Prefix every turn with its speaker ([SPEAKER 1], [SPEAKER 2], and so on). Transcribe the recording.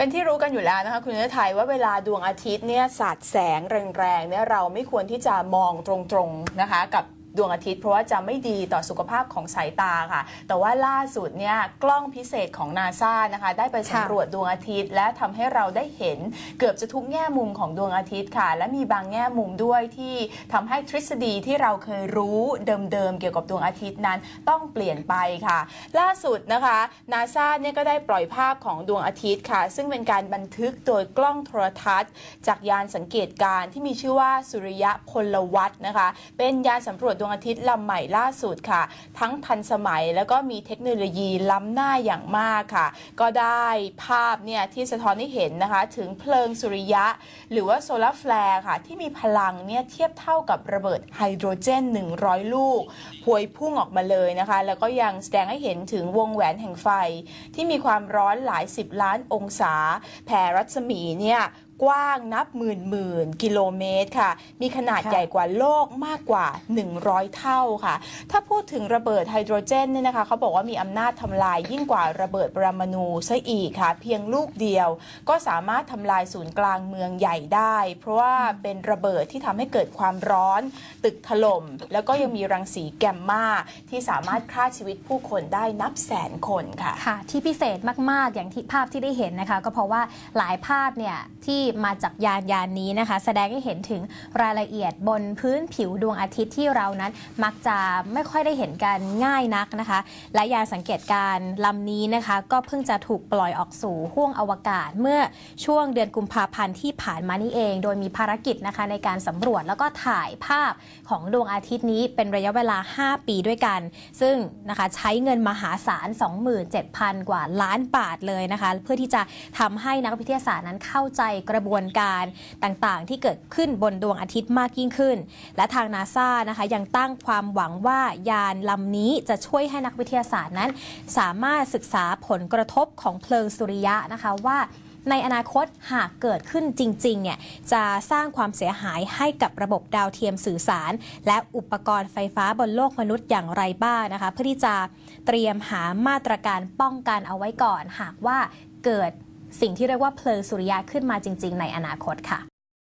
[SPEAKER 1] เป็นที่รู้กันอยู่แล้วนะคะคุณเนื้อไทยว่าเวลาดวงอาทิตย์เนี่ยสาดแสงแรงๆเนี่ยเราไม่ควรที่จะมองตรงๆนะคะกับ ดวงอาทิตย์ เพราะว่าจะไม่ดีต่อสุขภาพของสายตาค่ะ แต่ว่าล่าสุดเนี่ยกล้องพิเศษของนาซานะคะ ได้ไปสำรวจดวงอาทิตย์ และทำให้เราได้เห็นเกือบจะทุกแง่มุมของดวงอาทิตย์ค่ะ และมีบางแง่มุมด้วยที่ทำให้ทฤษฎีที่เราเคยรู้เดิมๆเกี่ยวกับดวงอาทิตย์นั้นต้องเปลี่ยนไปค่ะ ล่าสุดนะคะนาซาเนี่ยก็ได้ปล่อยภาพของดวงอาทิตย์ค่ะ ซึ่งเป็นการบันทึกโดยกล้องโทรทัศน์ จากยานสังเกตการณ์ที่มีชื่อว่าสุริยะพลวัตนะคะ เป็นยานสำรวจดวงอาทิตย์ลำใหม่ล่าสุดค่ะ ทั้งทันสมัยแล้วก็มีเทคโนโลยีล้ำหน้าอย่างมากค่ะ ก็ได้ภาพเนี่ยที่สะท้อนให้เห็นนะคะ ถึงเพลิงสุริยะ หรือว่าโซลาร์แฟลร์ค่ะ ที่มีพลังเนี่ยเทียบเท่ากับระเบิดไฮโดรเจน 100 ลูก พวยพุ่งออกมาเลยนะคะ แล้วก็ยังแสดงให้เห็นถึงวงแหวนแห่งไฟ ที่มีความร้อนหลายสิบล้านองศา แผ่รัศมีเนี่ย กว้างนับหมื่นหมื่นกิโลเมตรค่ะ มีขนาด
[SPEAKER 2] ค่ะ
[SPEAKER 1] ใหญ่กว่าโลกมากกว่า 100 เท่าค่ะ ถ้าพูดถึงระเบิดไฮโดรเจนเนี่ยนะคะเขาบอกว่ามีอำนาจทำลายยิ่งกว่าระเบิดปรมาณูซะอีกค่ะ เพียงลูกเดียว ก็สามารถทำลายศูนย์กลางเมืองใหญ่ได้ เพราะว่าเป็นระเบิดที่ทำให้เกิดความร้อน ตึกถล่มแล้วก็ยังมีรังสีแกมมาที่สามารถฆ่าชีวิตผู้คนได้นับแสนคนค่ะ
[SPEAKER 2] ค่ะ ที่พิเศษมากๆอย่างที่ภาพที่ได้เห็นนะคะ ก็เพราะว่าหลายภาพเนี่ยที่มาจากยานยานนี้นะคะ แสดงให้เห็นถึงรายละเอียดบนพื้นผิวดวงอาทิตย์ที่เรานั้น มักจะไม่ค่อยได้เห็นกันง่ายนักนะคะ และยานสังเกตการลำนี้นะคะ ก็เพิ่งจะถูกปล่อยออกสู่ห้วงอวกาศเมื่อช่วงเดือนกุมภาพันธ์ที่ผ่านมานี่เอง โดยมีภารกิจนะคะในการสำรวจแล้วก็ถ่ายภาพของดวงอาทิตย์นี้เป็นระยะเวลา 5 ปีด้วยกัน ซึ่งนะคะใช้เงินมหาศาล 27,000 กว่าล้านบาทเลยนะคะ เพื่อที่จะทำให้นักวิทยาศาสตร์นั้นเข้าใจกระบวนการต่างๆ ที่เกิดขึ้นบนดวงอาทิตย์มากยิ่งขึ้น และทางนาซานะคะยังตั้งความหวังว่ายานลำนี้จะช่วยให้นักวิทยาศาสตร์นั้น สามารถศึกษาผลกระทบของเพลิงสุริยะนะคะว่าในอนาคตหากเกิดขึ้นจริงๆเนี่ยจะสร้างความเสียหายให้กับระบบดาวเทียมสื่อสาร และอุปกรณ์ไฟฟ้าบนโลกมนุษย์อย่างไรบ้างนะคะ เพื่อที่จะเตรียมหามาตรการป้องกันเอาไว้ก่อน หากว่าเกิด สิ่งที่เรียกว่าเพลิงสุริยะขึ้นมาจริง ๆ ในอนาคตค่ะ